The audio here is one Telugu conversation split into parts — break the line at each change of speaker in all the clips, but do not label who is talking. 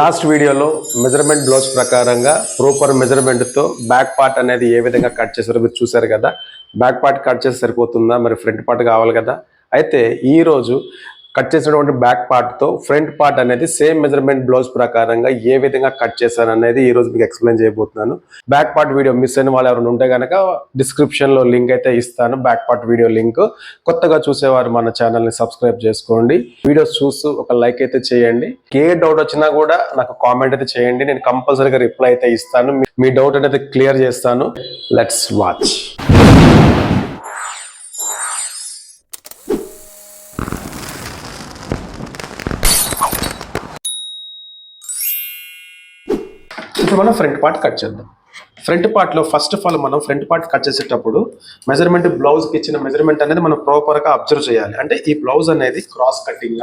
లాస్ట్ వీడియోలో మెజర్మెంట్ బ్లౌజ్ ప్రకారంగా ప్రోపర్ మెజర్మెంట్తో బ్యాక్ పార్ట్ అనేది ఏ విధంగా కట్ చేశారో మీరు చూశారు కదా. బ్యాక్ పార్ట్ కట్ చేస్తే సరిపోతుందా? మరి ఫ్రంట్ పార్ట్ కావాలి కదా? అయితే ఈరోజు కట్ చేసినటువంటి బ్యాక్ పార్ట్తో ఫ్రంట్ పార్ట్ అనేది సేమ్ మెజర్మెంట్ బ్లౌజ్ ప్రకారంగా ఏ విధంగా కట్ చేశాను అనేది ఈ రోజు మీకు ఎక్స్ప్లెయిన్ చేయబోతున్నాను. బ్యాక్ పార్ట్ వీడియో మిస్ అయిన వాళ్ళు ఎవరైనా ఉంటే కనుక డిస్క్రిప్షన్లో లింక్ అయితే ఇస్తాను. బ్యాక్ పార్ట్ వీడియో లింక్ కొత్తగా చూసేవారు మన ఛానల్ని సబ్స్క్రైబ్ చేసుకోండి. వీడియోస్ చూస్తూ ఒక లైక్ అయితే చేయండి. ఏ డౌట్ వచ్చినా కూడా నాకు కామెంట్ అయితే చేయండి. నేను కంపల్సరీగా రిప్లై అయితే ఇస్తాను. మీ- మీ డౌట్ అనేది క్లియర్ చేస్తాను. లెట్స్ వాచ్ మనం ఫ్రంట్ పార్ట్ కట్ చేద్దాం. ఫ్రంట్ పార్ట్లో ఫస్ట్ ఆఫ్ ఆల్ మనం ఫ్రంట్ పార్ట్ కట్ చేసేటప్పుడు మెజర్మెంట్ బ్లౌజ్కి ఇచ్చిన మెజర్మెంట్ అనేది మనం ప్రాపర్గా అబ్జర్వ్ చేయాలి. అంటే ఈ బ్లౌజ్ అనేది క్రాస్ కటింగ్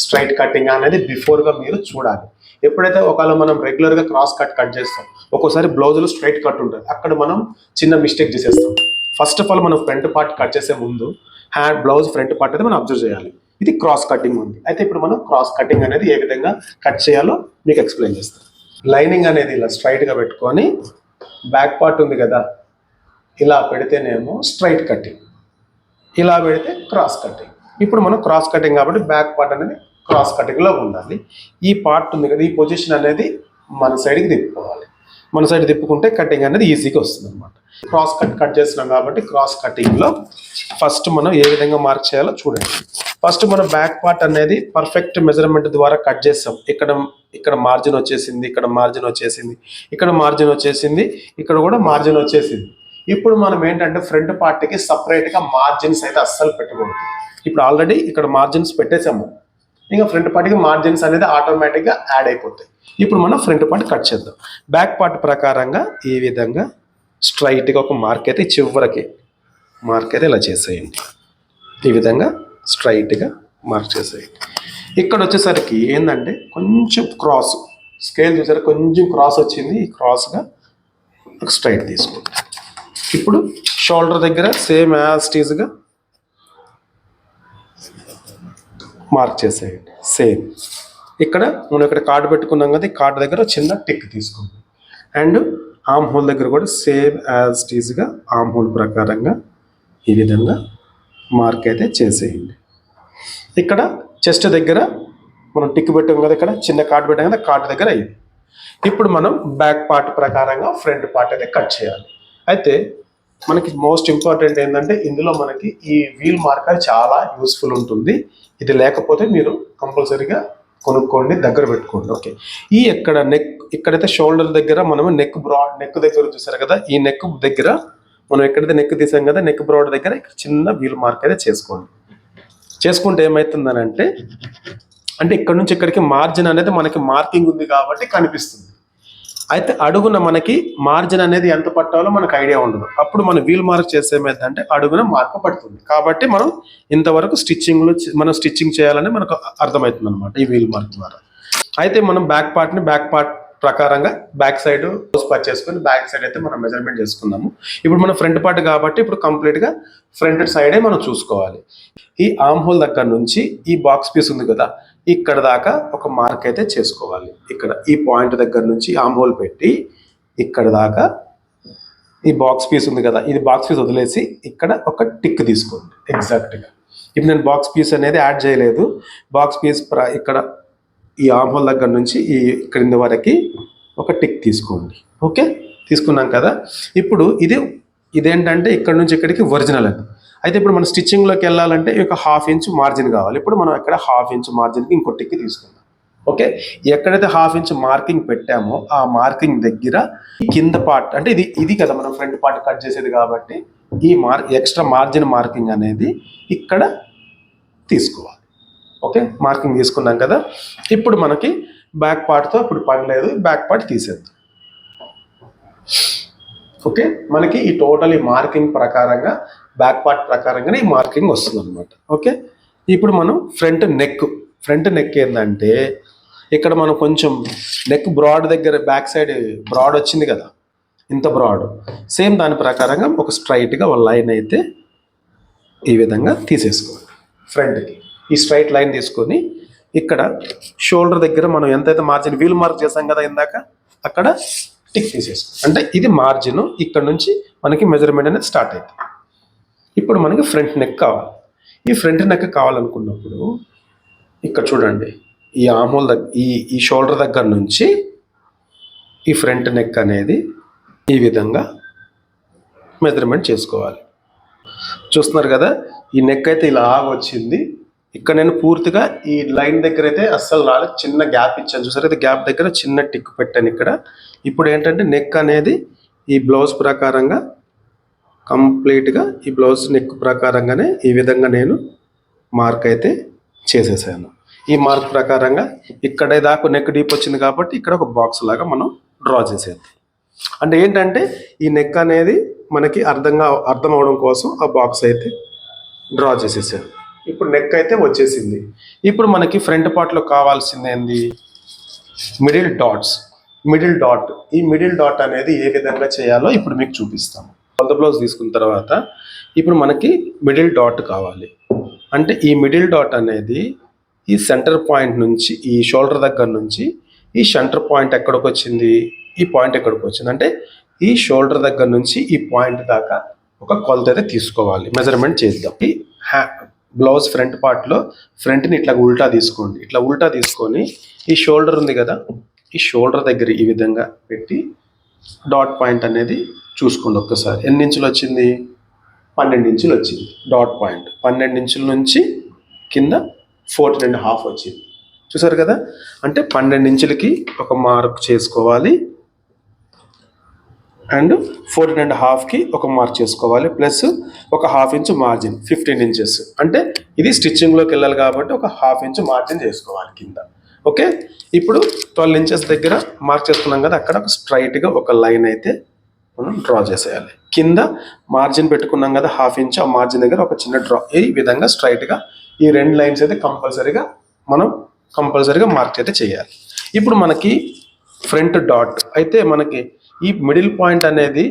స్ట్రైట్ కటింగ్ అనేది బిఫోర్గా మీరు చూడాలి. ఎప్పుడైతే ఒకవేళ మనం రెగ్యులర్గా క్రాస్ కట్ కట్ చేస్తాం ఒక్కోసారి బ్లౌజ్లో స్ట్రైట్ కట్ ఉంటుంది. అక్కడ మనం చిన్న మిస్టేక్ చేసేస్తాం. ఫస్ట్ ఆఫ్ ఆల్ మనం ఫ్రంట్ పార్ట్ కట్ చేసే ముందు హ్యాండ్ బ్లౌజ్ ఫ్రంట్ పార్ట్ అనేది మనం అబ్జర్వ్ చేయాలి. ఇది క్రాస్ కటింగ్ ఉంది. అయితే ఇప్పుడు మనం క్రాస్ కటింగ్ అనేది ఏ విధంగా కట్ చేయాలో మీకు ఎక్స్ప్లెయిన్ చేస్తాం. లైనింగ్ అనేది ఇలా స్ట్రైట్గా పెట్టుకొని బ్యాక్ పార్ట్ ఉంది కదా ఇలా పెడితేనేమో స్ట్రైట్ కటింగ్ ఇలా పెడితే క్రాస్ కటింగ్ ఇప్పుడు మనం క్రాస్ కటింగ్ కాబట్టి బ్యాక్ పార్ట్ అనేది క్రాస్ కటింగ్లో ఉండాలి. ఈ పార్ట్ ఉంది కదా ఈ పొజిషన్ అనేది మన సైడ్కి తిప్పుకోవాలి. మన సైడ్ తిప్పుకుంటే కటింగ్ అనేది ఈజీగా వస్తుంది అనమాట క్రాస్ కట్ కట్ చేస్తున్నాం కాబట్టి క్రాస్ కటింగ్లో ఫస్ట్ మనం ఏ విధంగా మార్క్ చేయాలో చూడండి. ఫస్ట్ మనం బ్యాక్ పార్ట్ అనేది పర్ఫెక్ట్ మెజర్మెంట్ ద్వారా కట్ చేస్తాం. ఇక్కడ ఇక్కడ మార్జిన్ వచ్చేసింది ఇక్కడ మార్జిన్ వచ్చేసింది ఇక్కడ మార్జిన్ వచ్చేసింది ఇక్కడ కూడా మార్జిన్ వచ్చేసింది. ఇప్పుడు మనం ఏంటంటే ఫ్రంట్ పార్ట్కి సపరేట్గా మార్జిన్స్ అయితే అస్సలు పెట్టకూడదు. ఇప్పుడు ఆల్రెడీ ఇక్కడ మార్జిన్స్ పెట్టేసాము ఇంకా ఫ్రంట్ పార్ట్కి మార్జిన్స్ అనేది ఆటోమేటిక్గా యాడ్ అయిపోతాయి. ఇప్పుడు మనం ఫ్రంట్ పార్ట్ కట్ చేద్దాం. బ్యాక్ పార్ట్ ప్రకారంగా ఈ విధంగా స్ట్రైట్గా ఒక మార్క్ అయితే చివరికి మార్క్ అయితే ఇలా చేసేయండి. ఈ విధంగా స్ట్రైట్గా మార్క్ చేసేయండి. ఇక్కడ వచ్చేసరికి ఏంటంటే కొంచెం క్రాస్ స్కేల్ చూసారా? కొంచెం క్రాస్ వచ్చింది. ఈ క్రాస్గా ఒక స్ట్రైట్ తీసుకోండి. ఇప్పుడు షోల్డర్ దగ్గర సేమ్ యాజ్ టీజ్గా మార్క్ చేసేయండి. సేమ్ ఇక్కడ మనం ఇక్కడ కార్డు పెట్టుకున్నాం కదా ఈ కార్డు దగ్గర చిన్న టిక్ తీసుకోండి. అండ్ ఆమ్ హోల్ దగ్గర కూడా సేమ్ యాజ్ టీజ్గా ఆమ్ హోల్ ప్రకారంగా ఈ విధంగా మార్క్ అయితే చేసేయండి. ఇక్కడ చెస్ట్ దగ్గర మనం టిక్ పెట్టాం కదా ఇక్కడ చిన్న కార్డు పెట్టాం కదా కార్డు దగ్గర అయ్యింది. ఇప్పుడు మనం బ్యాక్ పార్ట్ ప్రకారంగా ఫ్రంట్ పార్ట్ అయితే కట్ చేయాలి. అయితే మనకి మోస్ట్ ఇంపార్టెంట్ ఏంటంటే ఇందులో మనకి ఈ వీల్ మార్కర్ చాలా యూస్ఫుల్ ఉంటుంది. ఇది లేకపోతే మీరు కంపల్సరీగా కొనుక్కోండి దగ్గర పెట్టుకోండి. ఓకే ఈ ఎక్కడ నెక్ ఇక్కడైతే షోల్డర్ దగ్గర మనం నెక్ బ్రాడ్ నెక్ దగ్గర చూసారు కదా ఈ నెక్ దగ్గర మనం ఎక్కడైతే నెక్ తీసాం కదా నెక్ బ్రాడ్ దగ్గర ఇక్కడ చిన్న వీల్ మార్క్ అయితే చేసుకోండి. చేసుకుంటే ఏమవుతుందని అంటే అంటే ఇక్కడ నుంచి ఇక్కడికి మార్జిన్ అనేది మనకి మార్కింగ్ ఉంది కాబట్టి కనిపిస్తుంది. అయితే అడుగున మనకి మార్జిన్ అనేది ఎంత పట్టాలో మనకు ఐడియా ఉండదు. అప్పుడు మనం వీల్ మార్క్ చేసేమైందంటే అడుగున మార్క్ పడుతుంది. కాబట్టి మనం ఇంతవరకు స్టిచ్చింగ్లో మనం స్టిచ్చింగ్ చేయాలని మనకు అర్థమవుతుంది అనమాట ఈ వీల్ మార్క్ ద్వారా. అయితే మనం బ్యాక్ పార్ట్ని బ్యాక్ పార్ట్ ప్రకారంగా బ్యాక్ సైడ్ పర్ట్ చేసుకొని బ్యాక్ సైడ్ అయితే మనం మెజర్మెంట్ చేసుకున్నాము. ఇప్పుడు మనం ఫ్రంట్ పార్ట్ కాబట్టి ఇప్పుడు కంప్లీట్గా ఫ్రంట్ సైడే మనం చూసుకోవాలి. ఈ ఆమ్ హోల్ దగ్గర నుంచి ఈ బాక్స్ పీస్ ఉంది కదా ఇక్కడ దాకా ఒక మార్క్ అయితే చేసుకోవాలి. ఇక్కడ ఈ పాయింట్ దగ్గర నుంచి ఆంబోల్ పెట్టి ఇక్కడ దాకా ఈ బాక్స్ పీస్ ఉంది కదా ఇది బాక్స్ పీస్ వదిలేసి ఇక్కడ ఒక టిక్ తీసుకోండి ఎగ్జాక్ట్గా. ఇప్పుడు నేను బాక్స్ పీస్ అనేది యాడ్ చేయలేదు. బాక్స్ పీస్ ప్ర ఇక్కడ ఈ ఆమ్ దగ్గర నుంచి ఈ క్రింద వరకు ఒక టిక్ తీసుకోండి. ఓకే? తీసుకున్నాం కదా? ఇప్పుడు ఇది ఇదేంటంటే ఇక్కడ నుంచి ఇక్కడికి ఒరిజినల్ అది. అయితే ఇప్పుడు మనం స్టిచ్చింగ్లోకి వెళ్ళాలంటే ఈ యొక్క హాఫ్ ఇంచ్ మార్జిన్ కావాలి. ఇప్పుడు మనం ఇక్కడ హాఫ్ ఇంచ్ మార్జిన్కి ఇంకో తీసుకుందాం. ఓకే? ఎక్కడైతే హాఫ్ ఇంచ్ మార్కింగ్ పెట్టామో ఆ మార్కింగ్ దగ్గర కింద పార్ట్ అంటే ఇది ఇది కదా మనం ఫ్రంట్ పార్ట్ కట్ చేసేది కాబట్టి ఈ మార్ ఎక్స్ట్రా మార్జిన్ మార్కింగ్ అనేది ఇక్కడ తీసుకోవాలి. ఓకే? మార్కింగ్ తీసుకున్నాం కదా? ఇప్పుడు మనకి బ్యాక్ పార్ట్తో ఇప్పుడు పని లేదు. బ్యాక్ పార్ట్ తీసేద్దాం. ఓకే? మనకి ఈ టోటల్ ఈ మార్కింగ్ ప్రకారంగా బ్యాక్ పార్ట్ ప్రకారంగానే ఈ మార్కింగ్ వస్తుంది అనమాట ఓకే? ఇప్పుడు మనం ఫ్రంట్ నెక్. ఫ్రంట్ నెక్ ఏంటంటే ఇక్కడ మనం కొంచెం నెక్ బ్రాడ్ దగ్గర బ్యాక్ సైడ్ బ్రాడ్ వచ్చింది కదా ఇంత బ్రాడ్. సేమ్ దాని ప్రకారంగా ఒక స్ట్రైట్గా ఒక లైన్ అయితే ఈ విధంగా తీసేసుకోవాలి. ఫ్రంట్కి ఈ స్ట్రైట్ లైన్ తీసుకొని ఇక్కడ షోల్డర్ దగ్గర మనం ఎంతైతే మార్జిన్ వీల్ మార్క్ చేసాం కదా ఇందాక అక్కడ టిక్ తీసేసుకో. అంటే ఇది మార్జిన్ ఇక్కడ నుంచి మనకి మెజర్మెంట్ అనేది స్టార్ట్ అవుతుంది. ఇప్పుడు మనకి ఫ్రంట్ నెక్ కావాలి. ఈ ఫ్రంట్ నెక్ కావాలనుకున్నప్పుడు ఇక్కడ చూడండి ఈ ఆమోల్ దగ్గర ఈ ఈ షోల్డర్ దగ్గర నుంచి ఈ ఫ్రంట్ నెక్ అనేది ఈ విధంగా మెజర్మెంట్ చేసుకోవాలి. చూస్తున్నారు కదా ఈ నెక్ అయితే ఇలా వచ్చింది ఇక్కడ నేను పూర్తిగా ఈ లైన్ దగ్గర అయితే అస్సలు రాలేదు చిన్న గ్యాప్ ఇచ్చాను. చూసారు అయితే గ్యాప్ దగ్గర చిన్న టిక్ పెట్టాను ఇక్కడ. ఇప్పుడు ఏంటంటే నెక్ అనేది ఈ బ్లౌజ్ ప్రకారంగా కంప్లీట్గా ఈ బ్లౌజ్ నెక్ ప్రకారంగానే ఈ విధంగా నేను మార్క్ అయితే చేసేసాను. ఈ మార్క్ ప్రకారంగా ఇక్కడే దాకా నెక్ డీప్ వచ్చింది కాబట్టి ఇక్కడ ఒక బాక్స్ లాగా మనం డ్రా చేసేది అంటే ఏంటంటే ఈ నెక్ అనేది మనకి అర్థంగా అర్థం అవడం కోసం ఆ బాక్స్ అయితే డ్రా చేసేసాను. ఇప్పుడు నెక్ అయితే వచ్చేసింది. ఇప్పుడు మనకి ఫ్రంట్ పార్ట్లో కావాల్సింది ఏంది? Middle dots. Middle dot. ఈ మిడిల్ డాట్ అనేది ఏ విధంగా చేయాలో ఇప్పుడు మీకు చూపిస్తాము కొలత బ్లౌజ్ తీసుకున్న తర్వాత ఇప్పుడు మనకి మిడిల్ డాట్ కావాలి. అంటే ఈ మిడిల్ డాట్ అనేది ఈ సెంటర్ పాయింట్ నుంచి ఈ షోల్డర్ దగ్గర నుంచి ఈ సెంటర్ పాయింట్ ఎక్కడికి వచ్చింది? ఈ పాయింట్ ఎక్కడికి వచ్చింది? అంటే ఈ షోల్డర్ దగ్గర నుంచి ఈ పాయింట్ దాకా ఒక కొలత అయితే తీసుకోవాలి. మెజర్మెంట్ చేద్దాం. ఈ హ్యా బ్లౌజ్ ఫ్రంట్ పార్ట్లో ఫ్రంట్ని ఇట్లా ఉల్టా తీసుకోండి. ఇట్లా ఉల్టా తీసుకొని ఈ షోల్డర్ ఉంది కదా ఈ షోల్డర్ దగ్గర ఈ విధంగా పెట్టి డాట్ పాయింట్ అనేది చూసుకోండి ఒక్కసారి. ఎన్ని ఇంచులు వచ్చింది? పన్నెండు ఇంచులు వచ్చింది. డాట్ పాయింట్ పన్నెండు ఇంచుల నుంచి కింద ఫోర్టీన్ అండ్ హాఫ్ వచ్చింది. చూసారు కదా? అంటే పన్నెండు ఇంచులకి ఒక మార్క్ చేసుకోవాలి. అండ్ ఫోర్టీన్ అండ్ హాఫ్కి ఒక మార్క్ చేసుకోవాలి. ప్లస్ ఒక half inch margin fifteen inches అంటే ఇది స్టిచ్చింగ్లోకి వెళ్ళాలి కాబట్టి ఒక హాఫ్ ఇంచ్ మార్జిన్ చేసుకోవాలి కింద. ఓకే ఇప్పుడు ట్వెల్వ్ ఇంచెస్ దగ్గర మార్క్ చేసుకున్నాం కదా? అక్కడ ఒక స్ట్రైట్గా ఒక లైన్ అయితే మనం డ్రా చేసేయాలి. కింద మార్జిన్ పెట్టుకున్నాం కదా హాఫ్ ఇంచ్ ఆ మార్జిన్ దగ్గర ఒక చిన్న డ్రా ఈ విధంగా స్ట్రైట్గా ఈ రెండు లైన్స్ అయితే కంపల్సరీగా మనం కంపల్సరీగా మార్క్ అయితే చేయాలి. ఇప్పుడు మనకి ఫ్రంట్ డాట్ అయితే మనకి ఈ మిడిల్ పాయింట్ అనేది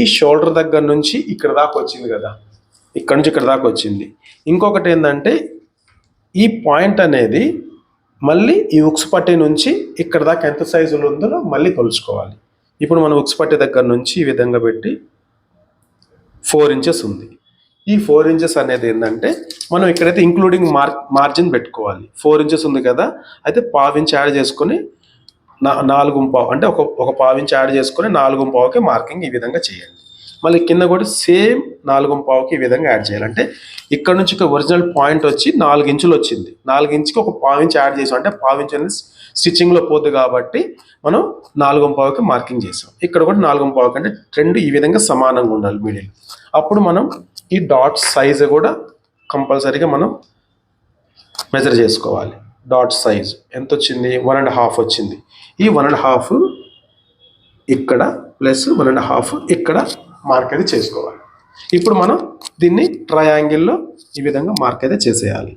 ఈ షోల్డర్ దగ్గర నుంచి ఇక్కడ దాకా వచ్చింది కదా. ఇక్కడ నుంచి ఇక్కడ దాకా వచ్చింది. ఇంకొకటి ఏంటంటే ఈ పాయింట్ అనేది మళ్ళీ ఈ ఉక్స్ పట్టి నుంచి ఇక్కడ దాకా ఎంత సైజులు ఉందో మళ్ళీ కొలుచుకోవాలి. ఇప్పుడు మనం ఉక్స్ పట్టి దగ్గర నుంచి ఈ విధంగా పెట్టి ఫోర్ ఇంచెస్ ఉంది. ఈ ఫోర్ ఇంచెస్ అనేది ఏంటంటే మనం ఇక్కడైతే ఇంక్లూడింగ్ మార్ మార్జిన్ పెట్టుకోవాలి. ఫోర్ ఇంచెస్ ఉంది కదా అయితే పావు ఇంచ్ యాడ్ చేసుకొని నా నాలుగు పావు అంటే ఒక ఒక పావు ఇంచ్ యాడ్ చేసుకొని నాలుగు పావుకి మార్కింగ్ ఈ విధంగా చేయండి. మళ్ళీ కింద కూడా సేమ్ నాలుగు పావుకి ఈ విధంగా యాడ్ చేయాలి. అంటే ఇక్కడ నుంచి ఒక ఒరిజినల్ పాయింట్ వచ్చి నాలుగు ఇంచులు వచ్చింది. నాలుగు ఇంచుకి ఒక పావు ఇంచ్ యాడ్ చేసాం. అంటే పావు ఇంచ్ అనేది స్టిచ్చింగ్లో పోద్ది కాబట్టి మనం నాలుగు పావుకి మార్కింగ్ చేసాం. ఇక్కడ కూడా నాలుగు పావుకి అంటే రెండు ఈ విధంగా సమానంగా ఉండాలి మీడియం. అప్పుడు మనం ఈ డాట్ సైజ్ కూడా కంపల్సరీగా మనం మెజర్ చేసుకోవాలి. డాట్ సైజ్ ఎంత వచ్చింది? వన్ అండ్ హాఫ్ వచ్చింది. ఈ వన్ అండ్ హాఫ్ ఇక్కడ ప్లస్ వన్ అండ్ హాఫ్ ఇక్కడ మార్క్ అయితే చేసుకోవాలి. ఇప్పుడు మనం దీన్ని ట్రయాంగిల్లో ఈ విధంగా మార్క్ అయితే చేసేయాలి.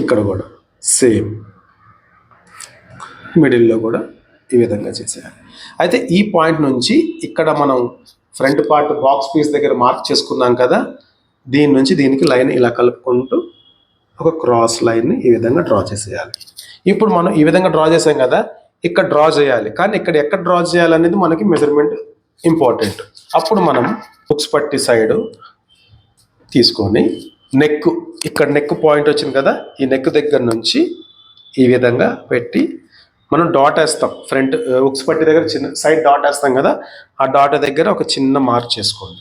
ఇక్కడ కూడా సేమ్ మిడిల్లో కూడా ఈ విధంగా చేసేయాలి. అయితే ఈ పాయింట్ నుంచి ఇక్కడ మనం ఫ్రంట్ పార్ట్ బాక్స్ పీస్ దగ్గర మార్క్ చేసుకున్నాం కదా దీని నుంచి దీనికి లైన్ ఇలా కలుపుకుంటూ ఒక క్రాస్ లైన్ని ఈ విధంగా డ్రా చేసేయాలి. ఇప్పుడు మనం ఈ విధంగా డ్రా చేసాం కదా ఇక్కడ డ్రా చేయాలి. కానీ ఇక్కడ ఎక్కడ డ్రా చేయాలనేది మనకి మెజర్మెంట్ ఇంపార్టెంట్. అప్పుడు మనం బుక్స్ పట్టి సైడ్ తీసుకొని నెక్ ఇక్కడ నెక్ పాయింట్ వచ్చింది కదా ఈ నెక్ దగ్గర నుంచి ఈ విధంగా పెట్టి మనం డాట్ వేస్తాం. ఫ్రంట్ ఉక్స్ పట్టి దగ్గర చిన్న సైడ్ డాట్ వేస్తాం కదా ఆ డాట్ దగ్గర ఒక చిన్న మార్క్ చేసుకోండి.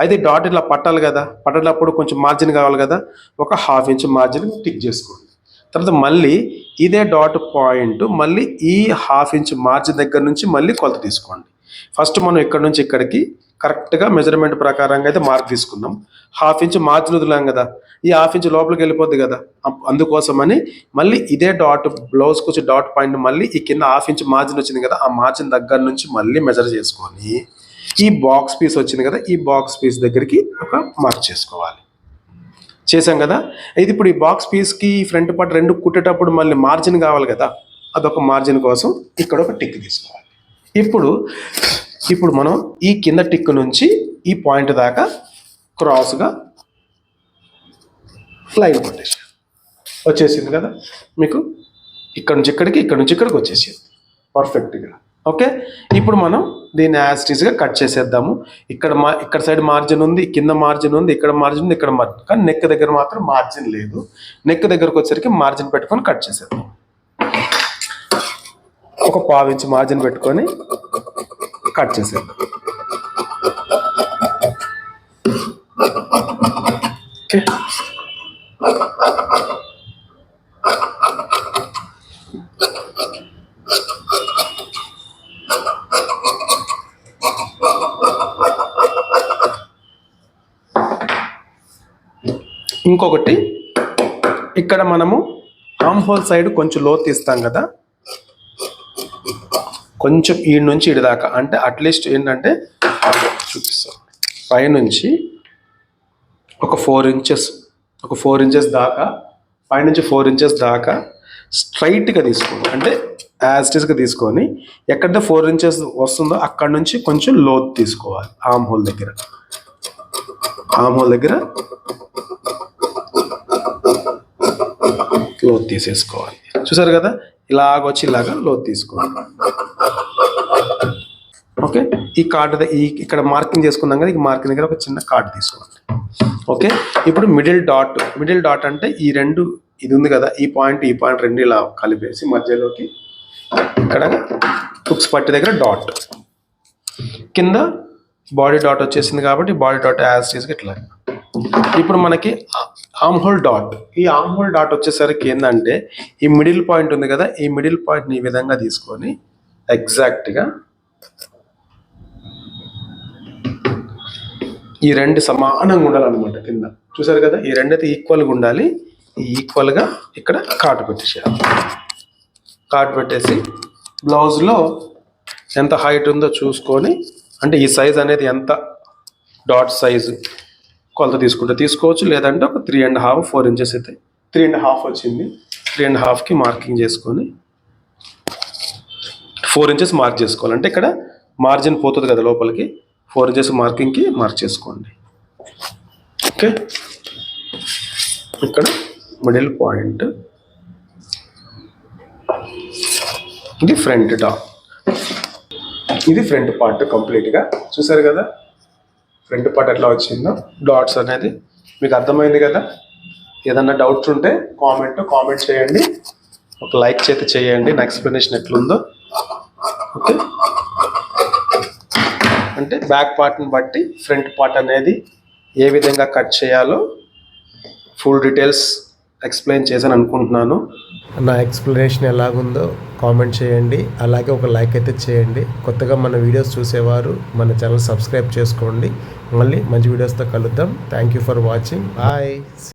అయితే డాట్ ఇలా పట్టాలి కదా పట్టేటప్పుడు కొంచెం మార్జిన్ కావాలి కదా ఒక హాఫ్ ఇంచ్ మార్జిన్ టిక్ చేసుకోండి. తర్వాత మళ్ళీ ఇదే డాట్ పాయింట్ మళ్ళీ ఈ హాఫ్ ఇంచ్ మార్జిన్ దగ్గర నుంచి మళ్ళీ కొలత తీసుకోండి. ఫస్ట్ మనం ఇక్కడ నుంచి ఇక్కడికి కరెక్ట్గా మెజర్మెంట్ ప్రకారంగా అయితే మార్క్ తీసుకున్నాం. హాఫ్ ఇంచ్ మార్చి వదిలాం కదా. ఈ హాఫ్ ఇంచ్ లోపలికి వెళ్ళిపోద్ది కదా. అందుకోసమని మళ్ళీ ఇదే డాట్ బ్లౌజ్కి వచ్చి డాట్ పాయింట్ మళ్ళీ ఈ కింద హాఫ్ ఇంచ్ మార్జిన్ వచ్చింది కదా ఆ మార్జిన్ దగ్గర నుంచి మళ్ళీ మెజర్ చేసుకొని ఈ బాక్స్ పీస్ వచ్చింది కదా ఈ బాక్స్ పీస్ దగ్గరికి ఒక మార్క్ చేసుకోవాలి. చేసాం కదా? ఇది ఇప్పుడు ఈ బాక్స్ పీస్కి ఫ్రంట్ పార్ట్ రెండు కుట్టేటప్పుడు మళ్ళీ మార్జిన్ కావాలి కదా. అదొక మార్జిన్ కోసం ఇక్కడ ఒక టిక్ తీసుకోవాలి. ఇప్పుడు ఇప్పుడు మనం ఈ కింద టిక్ నుంచి ఈ పాయింట్ దాకా క్రాస్గా లైన్ కొట్టేసాం. వచ్చేసింది కదా? మీకు ఇక్కడ నుంచి ఇక్కడికి ఇక్కడ నుంచి ఇక్కడికి వచ్చేసింది. పర్ఫెక్ట్గా ఓకే? ఇప్పుడు మనం దీన్ని యాస్టీస్గా కట్ చేసేద్దాము. ఇక్కడ మా ఇక్కడ సైడ్ మార్జిన్ ఉంది కింద మార్జిన్ ఉంది ఇక్కడ మార్జిన్ ఉంది ఇక్కడ మార్జిన్ కానీ నెక్ దగ్గర మాత్రం మార్జిన్ లేదు. నెక్ దగ్గరకు వచ్చేసరికి మార్జిన్ పెట్టుకొని కట్ చేసేద్దాం. ఒక పావు మార్జిన్ పెట్టుకొని కట్ చేసేద్దాం ఓకే. ఇంకొకటి ఇక్కడ మనము ఆమ్ హోల్ సైడ్ కొంచెం లోతు తీస్తాం కదా. కొంచెం ఈ నుంచి ఇటు దాకా. అంటే అట్లీస్ట్ ఏంటంటే చూపిస్తాం. పైనుంచి ఒక ఫోర్ ఇంచెస్ ఒక ఫోర్ ఇంచెస్ దాకా పైనుంచి ఫోర్ ఇంచెస్ దాకా స్ట్రైట్గా తీసుకోండి. అంటే యాజ్టీస్గా తీసుకొని ఎక్కడ ఫోర్ ఇంచెస్ వస్తుందో అక్కడ నుంచి కొంచెం లోతు తీసుకోవాలి. ఆమ్ హోల్ దగ్గర. ఆమ్ హోల్ దగ్గర లోతు తీసేసుకోవాలి. చూసారు కదా? ఇలాగ వచ్చి ఇలాగ లోతు తీసుకోండి ఓకే? ఈ కార్డు ఈ ఇక్కడ మార్కింగ్ చేసుకున్నాం కదా ఈ మార్కింగ్ దగ్గర ఒక చిన్న కార్డు తీసుకోండి. ఓకే? ఇప్పుడు మిడిల్ డాట్ మిడిల్ డాట్ అంటే ఈ రెండు ఇది ఉంది కదా ఈ పాయింట్ ఈ పాయింట్ రెండు ఇలా కలిపేసి మధ్యలోకి ఇక్కడ హుక్స్ పట్టి దగ్గర డాట్ కింద బాడీ డాట్ వచ్చేసింది కాబట్టి బాడీ డాట్ యాజ్ చేసి ఇట్లా ఇప్పుడు మనకి ఆమ్హోల్ డాట్ ఈ ఆమ్హోల్ డాట్ వచ్చేసరికి ఏంటంటే ఈ మిడిల్ పాయింట్ ఉంది కదా ఈ మిడిల్ పాయింట్ని ఈ విధంగా తీసుకొని ఎగ్జాక్ట్గా ఈ రెండు సమానంగా ఉండాలన్నమాట కింద. చూసారు కదా ఈ రెండు అయితే ఈక్వల్గా ఉండాలి. ఈ ఈక్వల్గా ఇక్కడ కాటు పెట్టేసేయాలి. కాటు పెట్టేసి బ్లౌజ్లో ఎంత హైట్ ఉందో చూసుకొని అంటే ఈ సైజ్ అనేది ఎంత డాట్ సైజు కొలత తీసుకుంటే తీసుకోవచ్చు లేదంటే ఒక three and half four inches అయితే త్రీ అండ్ హాఫ్ వచ్చింది. త్రీ అండ్ హాఫ్కి మార్కింగ్ చేసుకొని ఫోర్ ఇంచెస్ మార్క్ చేసుకోవాలి. అంటే ఇక్కడ మార్జిన్ పోతుంది కదా లోపలికి. ఫోర్ ఇంచెస్ మార్కింగ్కి మార్క్ చేసుకోండి. ఓకే? ఇక్కడ మిడిల్ పాయింట్ ఇది ఫ్రంట్ డాట్ ఇది ఫ్రంట్ పార్ట్ కంప్లీట్గా చూసారు కదా? ఫ్రంట్ పార్ట్ ఎట్లా వచ్చిందో డాట్స్ అనేది మీకు అర్థమైంది కదా? ఏదన్నా డౌట్స్ ఉంటే కామెంట్ కామెంట్ చేయండి. ఒక లైక్ చేతి చేయండి. నా ఎక్స్ప్లెనేషన్ ఎట్లుందో. ఓకే అంటే బ్యాక్ పార్ట్ని బట్టి ఫ్రంట్ పార్ట్ అనేది ఏ విధంగా కట్ చేయాలో ఫుల్ డీటెయిల్స్ ఎక్స్ప్లెయిన్ చేశాను అనుకుంటున్నాను.
నా ఎక్స్ప్లెనేషన్ ఎలాగుందో కామెంట్ చేయండి. అలాగే ఒక లైక్ అయితే చేయండి. కొత్తగా మన వీడియోస్ చూసేవారు మన ఛానల్ సబ్స్క్రైబ్ చేసుకోండి. మళ్ళీ మంచి వీడియోస్తో కలుద్దాం. Thank you for watching bye